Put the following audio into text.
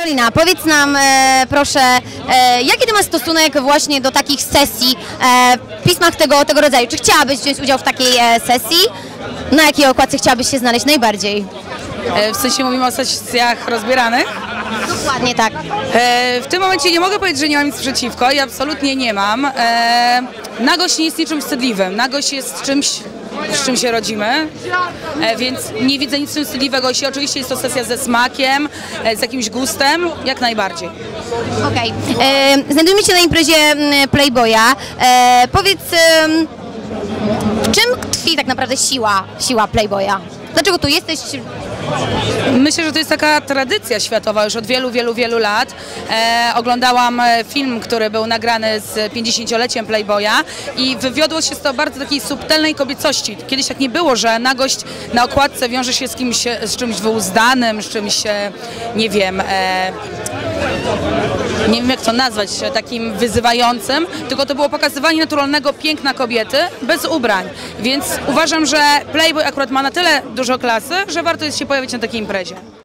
Karolina, powiedz nam e, proszę, e, jaki ty masz stosunek właśnie do takich sesji e, w pismach tego, tego rodzaju? Czy chciałabyś wziąć udział w takiej e, sesji? Na jakiej okładce chciałabyś się znaleźć najbardziej? E, W sensie mówimy o sesjach rozbieranych. Dokładnie tak. E, W tym momencie nie mogę powiedzieć, że nie mam nic przeciwko i absolutnie nie mam. E, Nagość nie jest niczym wstydliwym. Nagość jest czymś, z czym się rodzimy, e, więc nie widzę nic wstydliwego. Jeśli oczywiście jest to sesja ze smakiem, e, z jakimś gustem, jak najbardziej. Okej. E, Znajdujemy się na imprezie m, Playboya. Powiedz, w czym tkwi tak naprawdę siła, siła Playboya? Dlaczego tu jesteś? Myślę, że to jest taka tradycja światowa już od wielu, wielu, wielu lat. E, oglądałam e, film, który był nagrany z 50-leciem Playboya i wywiodło się z to bardzo takiej subtelnej kobiecości. Kiedyś tak nie było, że nagość na okładce wiąże się z kimś, z czymś wyuzdanym, z czymś, nie wiem, e, nie wiem jak to nazwać, e, takim wyzywającym, tylko to było pokazywanie naturalnego piękna kobiety bez ubrań. Więc uważam, że Playboy akurat ma na tyle dużo klasy, że warto jest się pojawić na takiej imprezie.